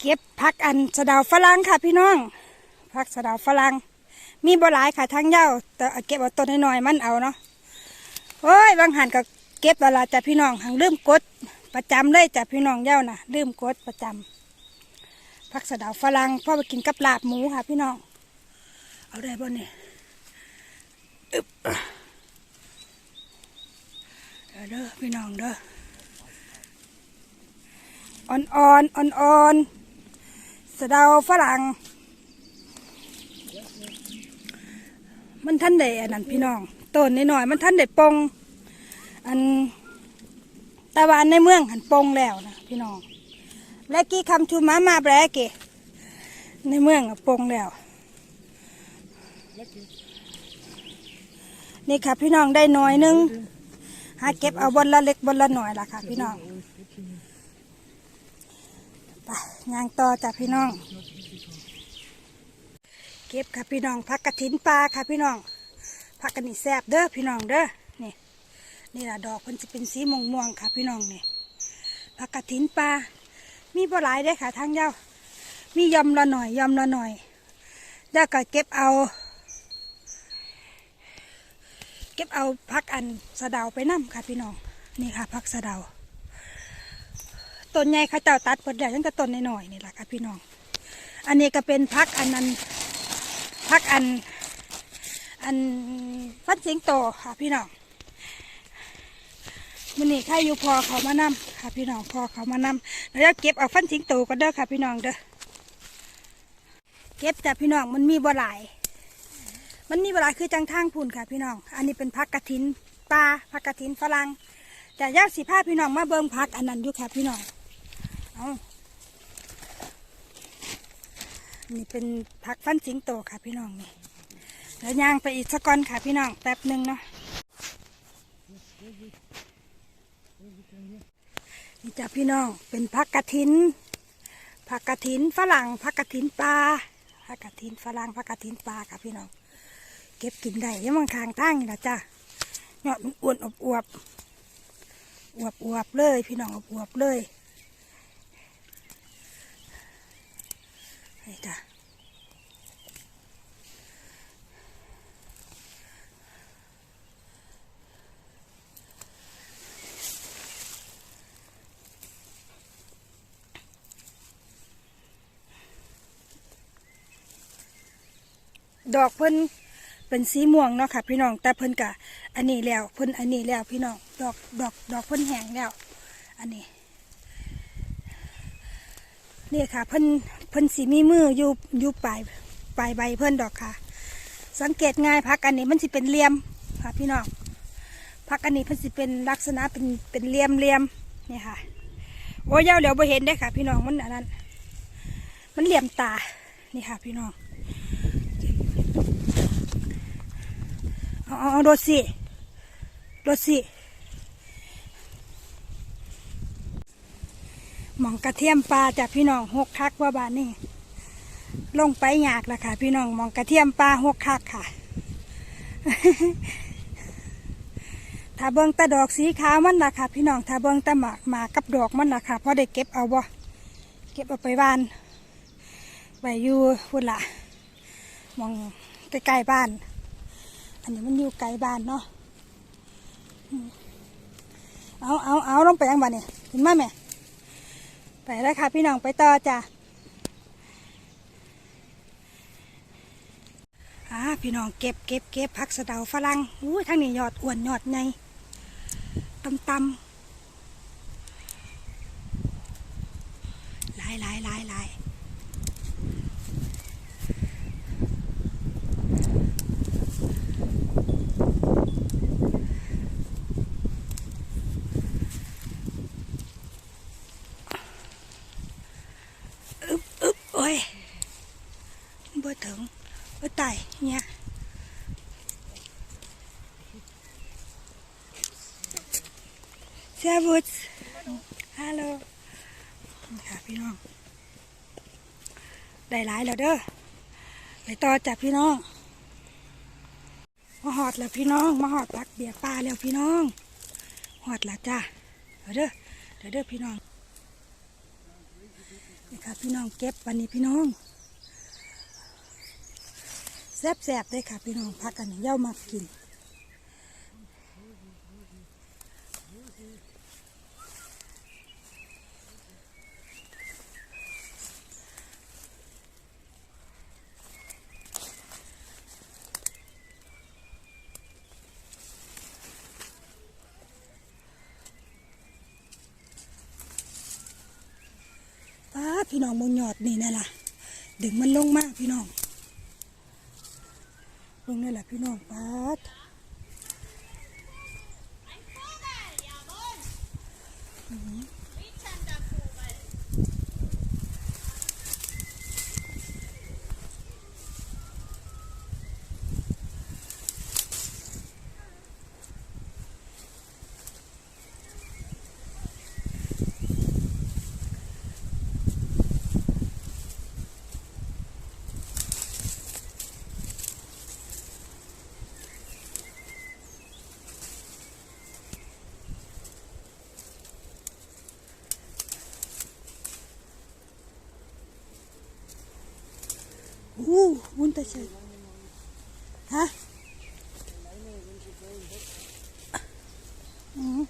เก็บพักอันสะดาวฝรั่งค่ะพี่น้องพักสะดาวฝรั่งมีบ่หลายค่ะทั้งเย้าแต่เก็บเอาต้นน้อยๆมันเอาเนาะโอ้ยบางหันก็เก็บเวลาจ้ะพี่น้องหังลืมกด ประจำเลยจ้ะพี่น้องเย้าน่ะลืมกดประจำพักสะดาวฝรั่งพ่อไปกินกับลาบหมูค่ะ พี่น้อง เอาได้บ่เนี่ยอึ๊บเด้อเด้อพี่น้องเด้ออ่อนอ่อนอ่อนอ่อนๆ สะเดาฝรั่งมันท่านได้อันนั้นพี่น้องต้นนิดหน่อยมันท่านได้ปงอันตะวันในเมืองหันปงแล้วนะพี่น้องและกี้คำทูมามาแบรกเกในเมืองปงแล้วนี่ค่ะพี่น้องได้น้อยหนึงหาเก็บเอาบนละเล็กบนละหน่อยล่ะค่ะพี่น้อง ไปย่างต่อจากพี่น้อง เก็บค่ะพี่น้องผักกระถินปลาค่ะพี่น้องผักกระนี่แซบเด้อพี่น้องเด้อนี่นี่ละดอกมันจะเป็นสีม่วงม่วงๆค่ะพี่น้องนี่ผักกระถินปลามีบ่หลายได้ค่ะทางเย้ามียำละหน่อยยำละหน่อยแล้วก็เก็บเอา เก็บเอาพักอันสะเดาไปนํค่ะพี่น้องนี่ค่ะพักสะเดา ต้นใหญ่เขาเจ้าตัดเปิดแล้วตั้งแต่ต้นน้อยๆนี่แหละค่ะพี่น้อง อันนี้ก็เป็นพักอันนั้นพักอัน อันฟันสิงโตค่ะพี่น้องมันนี่ใครอยู่พอเขามานำค่ะพี่น้องพอเขามานำแล้วเก็บเอาฟันสิงโตก็เด้อค่ะพี่น้องเด้อเก็บแต่พี่น้องมันมีบ่หลาย มันมีเวลายคือจังทางพุ่นค่ะพี่น้อง อันนี้เป็นพักกระถินปลาพักกระถินฝรั่งแต่ย่าสีผ้าพี่น้องมาเบิ่งพักอันนั้นอยู่ค่ะพี่น้อง นี่เป็นพักฟันสิงโตค่ะพี่น้องนี่แล้วย่างไปอีกสักก้อนค่ะพี่น้องแป๊บหนึ่งเนาะนี่จ้ะพี่น้องเป็นพักกระถินผักกระถินฝรั่งผักกระถินปลาผักกระถินฝรั่งผักกระถินปลาค่ะพี่น้อง เก็บกินได้ยังมังคางตั้งนี่ละจ้ะยอดมันอ้วนอบอวบอวบอวบเลย พี่น้องอบอวบเลยนี่จ้ะ ดอกเพิ่นเป็นสีม่วงเนาะค่ะ พี่น้องแต่เพิ่นกะอันนี้แล้วเพิ่นอันนี้แล้วพี่น้องดอกดอกดอกเพิ่นแห้งแล้ว อันนี้นี่ค่ะเพิ่นเพิ่นสีมีมืออยู่อยู่ปลายปลายใบเพิ่นดอกค่ะ สังเกตง่ายพักอันนี้มันสิเป็นเหลี่ยมค่ะ พี่น้องพักอันนี้เพิ่นสิเป็นลักษณะเป็นเป็นเหลี่ยมเหลี่ยมนี่ค่ะโอ้ยาวเหลียวบ่เห็นได้ค่ะ พี่น้องมันอันนั้น มันเหลี่ยมตานี่ค่ะ พี่น้อง เอาเอาเอาโดดสิโดดสิหมองกระเทียมปลาจากพี่น้องหกคักว่าบานนี่ลงไปยากละค่ะ พี่น้องหมองกระเทียมปลาหกคักค่ะ ถ้าเบิ่งแตะดอกสีขาวมันละค่ะ พี่น้องถ้าเบิ่งแตะหมากหมากับดอกมันละค่ะเพราะได้เก็บเอาบ่เก็บเอาไปบ้านไปอยู่พุ่นละมองใกล้ๆบ้าน อันนี้มันอยู่ไกลบ้านเนาะเอาเอาเอาลงไปยังบ้านเนี่ยเห็นไหมแม่ไปแล้วค่ะพี่น้องไปต่อจ้ะอ่าพี่น้องเก็บเก็บเก็บผักสะเดาฝรั่งอู้ยทั้งนี้ยอดอ้วนยอดใหญ่ตำตำหลายหลายหลายหลายอึบอึบโอ้ยบ่ถึงบ่ตายเนี่ยเซบุสฮัลโหลค่ะพี่น้อง ได้หลายแล้วเด้อไปต่อจากพี่น้องมาหอดแล้วพี่น้องมาหอดปักเบียร์ปลาแล้วพี่น้องหอดแล้วจ้าเดี๋ยวเด้อเด้อพี่น้องนี่ค่ะพี่น้องเก็บวันนี้พี่น้องแซ่บๆเลยค่ะพี่น้องพักกันเย่ามากิน ป้าพี่น้องมงหยอดนี่นั่นล่ะ ดึงมันลงมากพี่น้องลงนี่แหละพี่น้องป้า ดอู้วุ้นแต่เฉยฮะอืม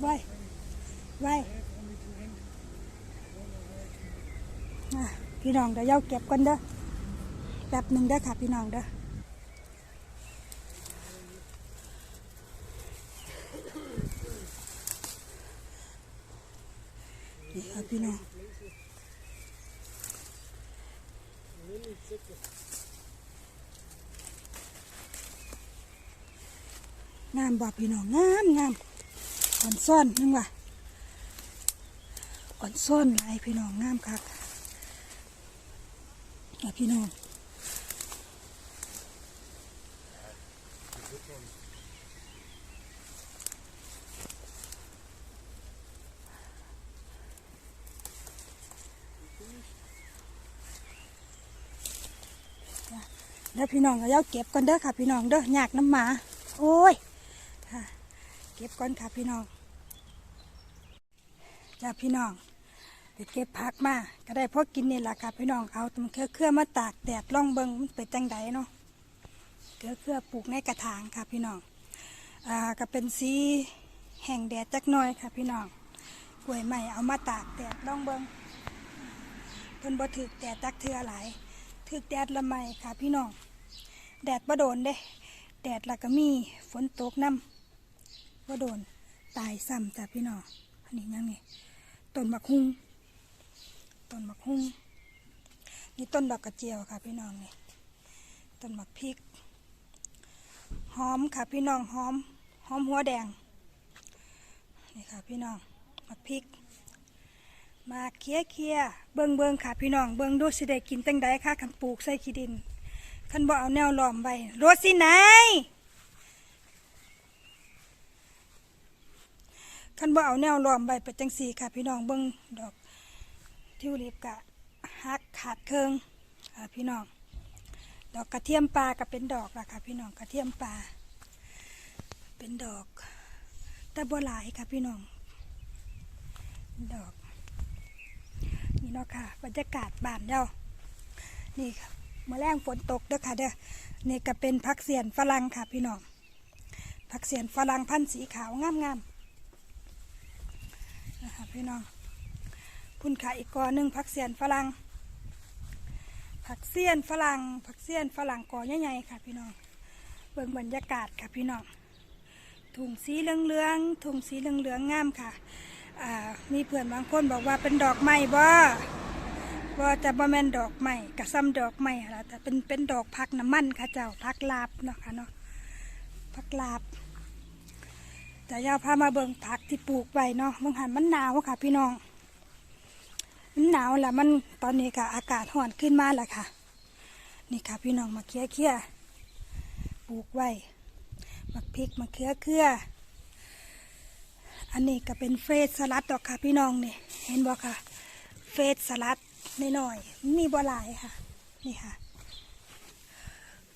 ไว้ไว้อะพี่น้องเดี๋ยวเย้าเก็บกันเด้อแป๊บหนึ่งเด้อค่ะพี่น้องเด้อ นี่ค่ะ พี่น้องงามบ่พี่น้องงามงามอ่อนซ่อนนึงว่ะอ่อนซ่อนลายพี่น้องงามคักอะพี่น้อง แล้วพี่น้องก็เอาเก็บก่อนเด้อค่ะ พี่น้องเด้ออยากน้ำหมา โอ้ยค่ะเก็บก่อนค่ะพี่น้องจ้าพี่น้องไปเก็บผักมาก็ได้พอกินนี่แหละค่ะพี่น้องเอาตมเครือเครือมาตากแดดล่องเบิงมันเป็นจังไดเนาะเครือเครือปลูกในกระถางค่ะพี่น้องอ่าก็เป็นสีแห้งแดดจักน่อยค่ะพี่น้องกล้วยใหม่เอามาตากแดดล่องเบิงเพิ่นบ่ถึกแดดจักเทือหลาย ถึกแดดละไม่ค่ะพี่น้อง แดดบ่โดนเด้ แดดล้วก็มีฝนตกน้ำบ่โดนตายซ้ำจ้ะพี่น้อง อันนี้ยังนี่ต้นมะฮุ่งต้นมะฮุ่งนี่ต้นดอกกระเจียวค่ะพี่น้องนี่ต้นมะพริก หอมค่ะพี่น้องหอม หอมหัวแดง นี่ค่ะพี่น้องมะพริก มาเคี้ยเคี้ยเบิงเบิงค่ะพี่น้อง เบิงดูสิได้กินตั้งใดค่ะคันปลูกใส่ขี้ดินคันบ่เอาแนวล้อมไว้รถสิไหนคันบ่เอาแนวล้อมไว้เป็นจังสีค่ะพี่น้องเบิงดอกทิวลิปกะหักขาดเคิงค่ะพี่น้อง ดอกกระเทียมปลาก็เป็นดอกละค่ะพี่น้องกระเทียมปลาเป็นดอก แต่บ่หลายค่ะพี่น้อง ดอก เนาะค่ะ บรรยากาศบ้านเด้านี่ค่ะเมื่อแรงฝนตกเด้อค่ะเด้อนี่ก็เป็นผักเสียนฝรั่งค่ะพี่น้องผักเสียนฝรั่งพันธุ์สีขาวงามๆนะคะพี่น้องพุ่นขาอีกกอหนึ่งผักเสียนฝรั่งผักเสียนฝรั่งผักเสียนฝรั่งกอใหญ่ๆค่ะ พี่น้องเบิ่งบรรยากาศค่ะพี่น้องถุงสีเหลืองๆถุงสีเหลืองๆงามค่ะ มีเพื่อนบางคนบอกว่าเป็นดอกไม้บ่บ่จะบ่แม่นดอกไม้กระซ้ำดอกไม้ล่ะแต่เป็นเป็นดอกพักน้ำมันค่ะเจ้าพักลาบเนาะค่ะเนาะพักลาบแต่ยาพามาเบิ่งผักที่ปลูกไว้เนาะเบิ่งหันมันหนาวค่ะ พี่น้อง มันหนาวแหล้วมันตอนนี้ก็อากาศร้อนขึ้นมาแล้วค่ะ นี่ค่ะ พี่น้องมาเคี้ยเคี้ยปลูกไว้มักพริกมะเขือเขือ อันนี้ก็เป็นเฟสสลัดดอกค่ะพี่น้องเนี่ยเห็นบ่ค่ะ เฟสสลัดน,น้อยๆมีบ่หลายค่ะ นี่ค่ะ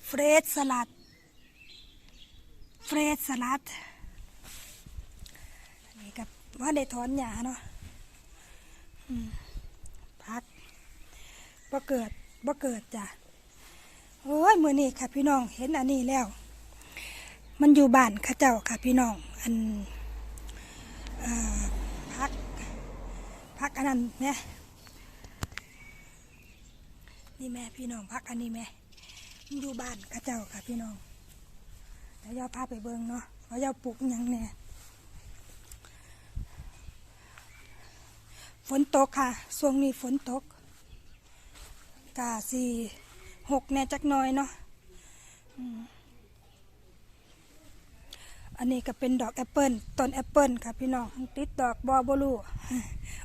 เฟรสสลัด เฟรสสลัดนี่กับว่าได้ถอนหญ้าเนาะพักบ่เกิดบ่เกิดจ้ะโอ้ยมือนี้ค่ะพี่น้องเห็นอันนี้แล้ว มันอยู่บ้านข้าเจ้าค่ะพี่น้อง อัน พักพักอันนั้นแม่นี่แม่พี่น้องพักอันนี้แม่มอยู่บ้านเข้าเจ้าค่ะพี่น้องแล้วย่าพาไปเบิงเนาะว่าย่าปลูกยังแน่ฝนตกค่ะช่วงนี้ฝนตกกาสี่หกแน่จักน้อยเนาะ อันนี้ก็เป็นดอกแอปเปิลต้นแอปเปิลค่ะพี่น้องติดดอกบอบลู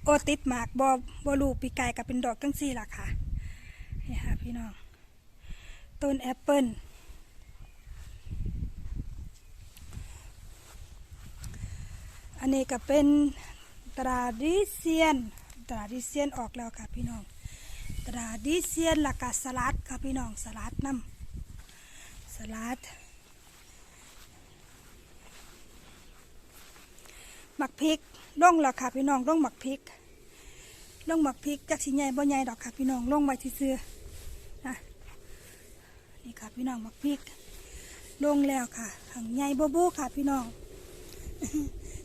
โอติดหมากบอบลูปีกายก็เป็นดอกจังซี่ล่ะค่ะนี่ค่ะพี่น้องต้นแอปเปิลอันนี้ก็เป็นตราดิเซียนตราดิเซียนออกแล้วค่ะพี่น้องตราดิเซียนหลักกะสลัดค่ะพี่น้องสลัดน้ำสลัด หมักพริกล่องล้วค่ะพี่น้องล่องหมักพริกล่องหมักพริกจักสิใหญ่บ่ใหญ่ดอกค่ะพี่น้องล่องไว้ซื่อนะนี่ค่ะพี่น้องหมักพริกลงแล้วค่ะหางใหญ่บ่บูค่ะพี่น้อง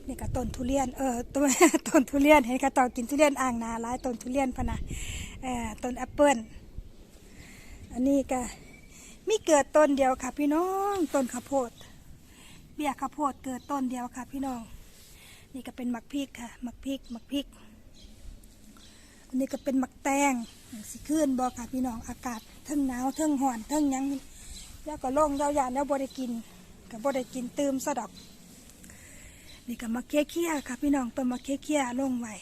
นี่ก็ต้นทุเรียน เออต้นต้นทุเรียนเห็นกระต่อกินทุเรียนอ่างนาหลายต้นทุเรียนพะนะเออต้นแอปเปิ้ลอันนี้ก็มีเกิดต้นเดียวค่ะพี่น้อง ต้นข้าวโพด เบี้ยข้าวโพดเกิดต้นเดียวค่ะพี่น้อง นี่ก็เป็นหมักพริกค่ะหมักพริกหมักพริก อันนี้ก็เป็นหมักแตงสิขึ้นบอกค่ะพี่น้องอากาศเทิงหนาวเทิงห่อนเทิงยังแล้วก็ล่งยาวๆแล้วบ่ได้กินก็บ่ได้กินตืมซะดอก นี่ก็มาเคี่ยเคี่ยค่ะพี่น้องต้นมาเคี่ยเคี่ยๆลงไว้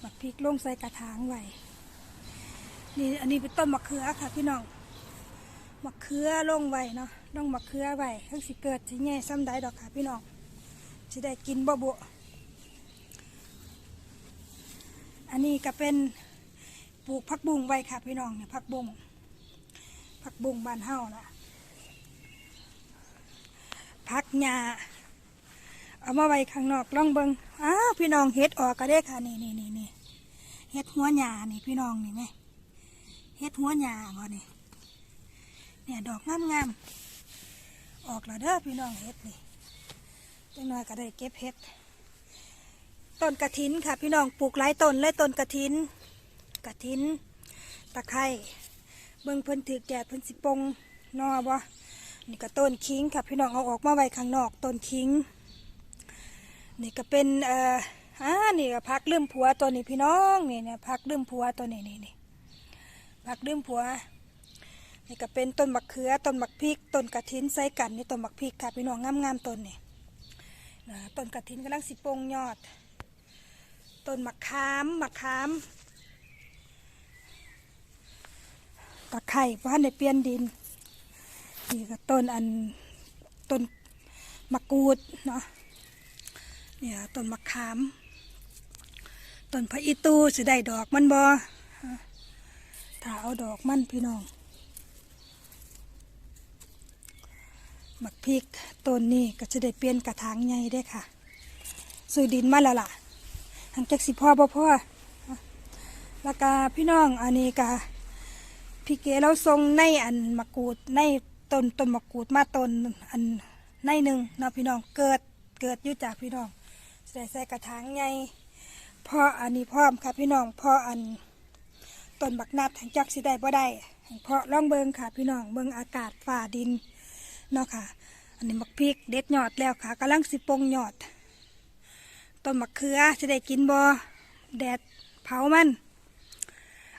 หมักพริกลงใส่กระถางไว้นี่อันนี้เป็นต้นมะเขือค่ะพี่น้อง มะเขือลงไว้เนาะลงมะเขือไว้ทั้งสิเกิดสิแง่ซ้ำใดดอกค่ะพี่น้องสิได้กินบ่บุอันนี้ก็เป็นปลูกผักบุ้งไว้ค่ะพี่น้องเนี่ยผักบุ้งผักบุ้งบ้านเฮานะผักหญ้าเอามาไว้ข้างนอกลองเบิงอ้าพี่น้องเฮ็ดออกก็ได้ค่ะนี่นี่นี่นี่เฮ็ดหัวหญ้านี่พี่น้องนี่ไหมเฮ็ดหัวหญ้าบ่นี่ เนี่ยดอกงามงามๆออกแล้วเด้อพี่น้องเฮ็ดนี่จังน้อยก็ได้เก็บเฮ็ดต้นกระถินค่ะ พี่น้องปลูกหลายต้นเลยต้นกระถินกระถิน ตะไคร้เบิ่งเพิ่นถือแดดเพิ่นสิปงนอบ่นี่ก็ต้นคิงค่ะพี่น้องเอาออกมาไว้ข้างนอกต้นคิง นี่ก็เป็นเอ่ออ่านี่ก็พักลืมผัวตัวนี้พี่น้องนี่เนี่ยพักลืมผัวตัวนี้นี่นี่พักลืมผัว นี่ก็เป็นต้นมะเขือต้นมะพริกต้นกระถินใส่กันนี่ต้นมะพริกค่ะพี่น้องงามๆต้นนี่นะต้นกระถินกำลังสิโปงยอด ต้นมะขามมะขามตะไคร่เพราะในเปลี่ยนดินนี่ก็ต้นอันต้นมะกรูดเนาะเนี่ยต้นมะขามต้นพระอีตูสิได้ดอกมันบ่ถ้าเอาดอกมันพี่น้อง หมักพริกต้นนี้ก็จะได้เปลี่ยนกระถางใหญ่ได้ค่ะซื้อดินมาแล้วล่ะหลังจากสิพ่อบ่พ่อแล้วก็พี่น้องอันนี้ก็พี่เก๋เราทรงในอันมะกรูดในต้นต้นมะกรูดมาต้นอันในหนึ่งเนาะพี่น้องเกิดเกิดยู่จากพี่น้องใส่ใส่กระถางใหญ่พ่ออันนี้พร้อมค่ะพี่น้องพ่ออันต้นบักนัดแห่งจักสิได้บ่ได้เพราะล่องเบิงค่ะพี่น้องเบิงอากาศฝ่าดิน เนาะค่ะ อันนี้มักพริกเด็ดยอดแล้วค่ะกำลังสิปงยอด ต้นมะเขือจะได้กินบ่แดดเผามัน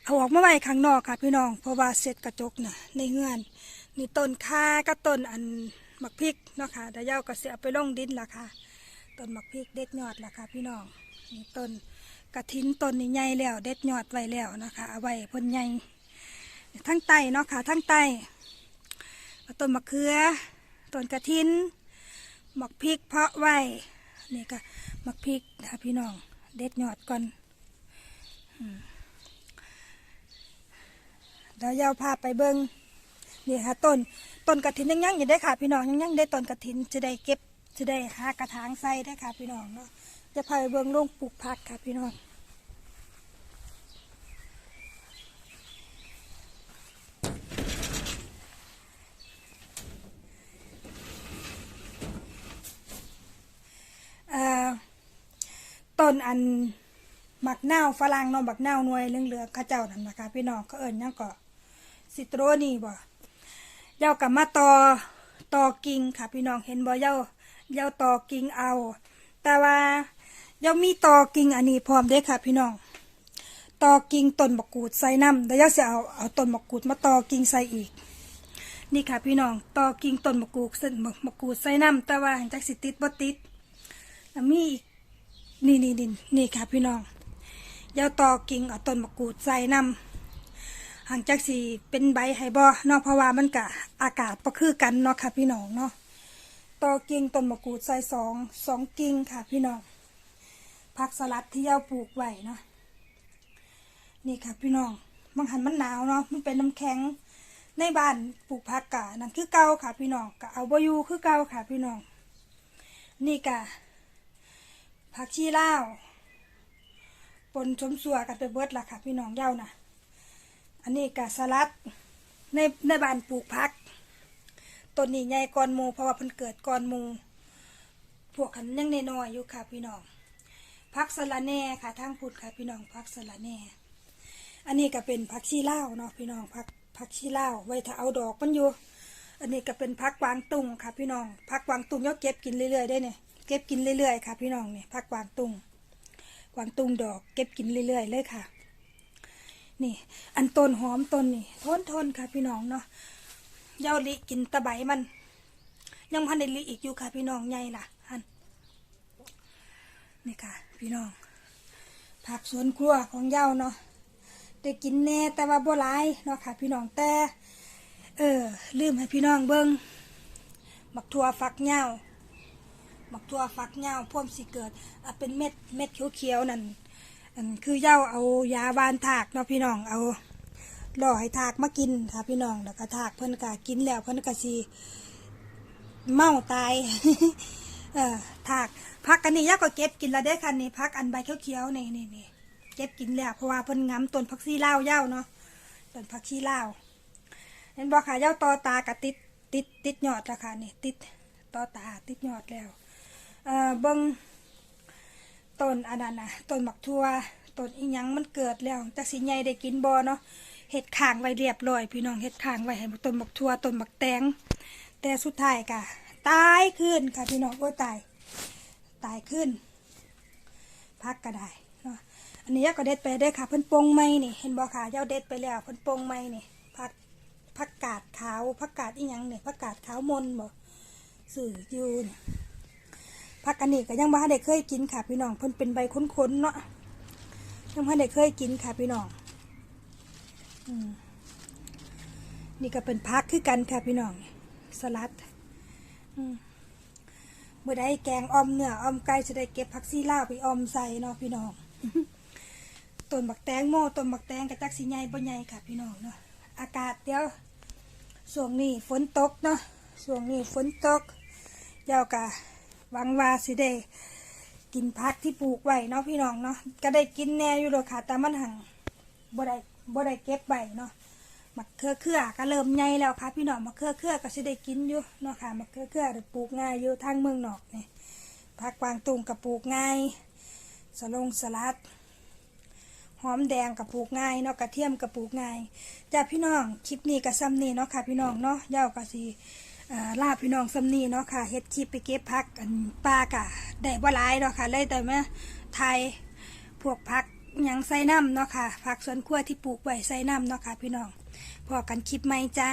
เอาออกมาไว้ข้างนอกค่ะพี่น้อง เพราะว่าเสร็จกระจกน่ะในเฮือนนี่ต้นข่าก็ต้นอันมักพริกเนาะค่ะเดี๋ยวเย้าก็เสียไปลงดินละค่ะ ต้นมักพริกเด็ดยอดละค่ะ พี่น้องนี่ต้นกระถินต้นนี่ใหญ่แล้ว เด็ดยอดไว้แล้วนะคะเอาไว้พ่นใหญ่ทั้งไตเนาะค่ะทั้งไต ต้นมะเขือต้นกระถินหมักพริกเพาะไว้นี่ก็หมักพริกค่ะพี่น้อง เด็ดยอดก่อนเดี๋ยวยาวพาไปเบิงนี่ค่ะต้นต้นกระถินยังยังอยู่ได้ค่ะ พี่น้องยังยังได้ต้นกระถินจะได้เก็บจะได้หากระถางใส่ได้ค่ะ พี่น้องเนาะจะพาไปเบิ่งโรงปลูกผักค่ะพี่น้องเอ่อต้ นอันหมักเน่าฝรั่งเนาะหมักเน่าหน่วยเหลืองๆข้าเจ้านั่นนะคะพี่น้องเขาเอิญยังก็ซิโตรนี่บ่เย้ากับมาตอตอกิ่งค่ะ พี่น้องเห็นบ่เย้าเย้าตอกิ่งเอา แต่ว่าเย้ามีตอกิ่งอันนี้พร้อมเด้อค่ะ พี่น้องตอกิ่งต้นมะกรูดใส่น้ำแต่เย้าจะเอาเอาต้นมะกรูดมาตอกิ่งใส่อีก นี่ค่ะ พี่น้องตอกิ่งต้นมะกรูดเส้นมะกรูดใส่น้ำแต่ว่าจักสิติดบ่ติดแล้วมีอีก นี่นี่นี่นี่ค่ะพี่น้องเย้าตอกิ่งเอาต้นมะกรูดใส่น้ำหางจากสีเป็นใบไฮบอเนาะเพราะว่ามันกะอากาศก็คือกันเนาะค่ะพี่น้องเนาะตอกิ่งต้นมะกรูดใส่สองสองกิ่งค่ะพี่น้องผักสลัดที่เย้าปลูกไว้เนาะนี่ค่ะพี่น้องบางหันมันหนาวเนาะมันเป็นน้ำแข็งในบ้านปลูกผักกะนั่นคือเก่าค่ะพี่น้องกะเอาบอยู่คือเก่าค่ะพี่น้องนี่กะ ผักชีลาวปนชมสัวกันไปเบิดละค่ะ พี่น้องเย้านะอันนี้กะสลัดในในบ้านปลูกพักต้นนี้ใหญ่ก่อนมูเพราะว่าเพิ่นเกิดก่อนมูพวกขันยังน้อยอยู่ค่ะ พี่น้องพักสะระแน่ค่ะทางพุดค่ะ พี่น้องพักสะระแน่อันนี้ก็เป็นพักชีล่าวเนาะพี่น้องพักพักชีล่าวไว้ถ้าเอาดอกมันอยู่ อันนี้ก็เป็นพักกวางตุ้งค่ะ พี่น้องพักกวางตุ้งยกเก็บกินเรื่อยๆได้เนี่ย เก็บกินเรื่อยๆค่ะ พี่น้องเนี่ยพักกวางตุ้งกวางตุ้งดอก เก็บกินเรื่อยๆเลยค่ะ นี่ อันต้นหอมต้นนี่ทนทนค่ะ พี่น้องเนาะเย้าลิกินตะไบมัน ยังพันได้ลิอีกอยู่ค่ะ พี่น้องใหญ่ล่ะฮันนี่ค่ะ พี่น้อง ผักสวนครัวของเย้าเนาะได้กินแน่แต่ว่าบ่หลายเนาะค่ะ พี่น้องแต่เออลืมให้พี่น้องเบิ่งบักทัวฟักเหยา บักทั่วฟักเหย้าพ่วมสิเกิดเป็นเม็ดเม็ดเขียวๆนั่นอันคือเย้าเอายาบานถากเนาะพี่น้องเอาล่อให้ถากมากินค่ะพี่น้องแล้วก็ถากเพิ่นก็กินแล้วเพิ่นก็สิเมาตายเออถากพักกันนี่ยาก็เก็บกินแล้วได้คันนี้พักอันใบเขียวๆนี่นี่นี่เก็บกินแล้วเพราะว่าเพิ่นงำต้นผักชีลาวเย้าเนาะต้นผักชีลาวเห็นบ่ค่ะเย้าตอตากะติดติดติดยอดแล้วค่ะนี่ติดตอตาติดยอดแล้ว เอ่อบิ่งต้นอันนั้นนะต้นบักทั่วต้นอีหยังมันเกิดแล้วจักสิใหญ่ได้กินบ่เนาะเฮ็ดข้างไว้เรียบร้อย พี่น้องเฮ็ดข้างไว้ให้ต้นบักทั่วต้นบักแตงแต่สุดท้ายก็ตายขึ้นค่ะพี่น้องโอ้ตายตายขึ้น พักก็ได้เนาะอันนี้ยาก็เด็ดไปได้ค่ะเพิ่นปงไม้นี่เห็นบ่ค่ะยาเด็ดไปแล้วเพิ่นปงไม้นี่ผักผักกาดขาวผักกาดอีหยังเนี่ยผักกาดขาวมนบ่สื่ออยู่นี่ ผักอันนี้ก็ยังบ่ทันได้เคยกินค่ะพี่น้องเพิ่นเป็นใบค้นๆเนาะยังบ่ทันได้เคยกินค่ะพี่น้องอนี่ก็เป็นผักคือกันค่ะพี่น้องสลัดเมื่อใดแกงออมเนื้อออมไก่จะได้เก็บผักซีลาวไปออมใส่เนาะพี่น้องต้นบักแตงโมต้นบักแตงกระจักสีใหญ่บ่ใหญ่ค่ะพี่น้องเนาะอากาศเดี๋ยวช่วงนี้ฝนตกเนาะช่วงนี้ฝนตกเจ้ากะ หวังว่าสิได้กินพักที่ปลูกไว้เนาะพี่น้องเนาะก็ได้กินแน่อยู่ดอกค่ะแต่มันหังบ่ได้บ่ได้เก็บไว้เนาะมักเครือเครือก็เริ่มใหญ่แล้วค่ะพี่น้องมักเครือเครือก็สิได้กินอยู่เนาะค่ะมักเครือเครือได้ปลูกง่ายอยู่ทางเมืองนอกเนี่ยผักกวางตุ้งก็ปลูกง่ายสลงสลัด หอมแดงกับปลูกง่ายเนาะกระเทียมกับปลูกง่ายจ้าพี่น้องคลิปนี้กับซ้ำนี่เนาะค่ะพี่น้องเนาะยากับสี ลาพี่น้องซ้ำนี่เนาะค่ะเฮ็ดคลิปไปเก็บพักอันป้ากะได้บ่หลายเนาะค่ะเลยแต่มาไทยพวกพักยังใส่น้ำเนาะค่ะผักสวนครัวที่ปลูกไว้ใส่น้ำเนาะค่ะพี่น้องพอกันคลิปใหม่จ้า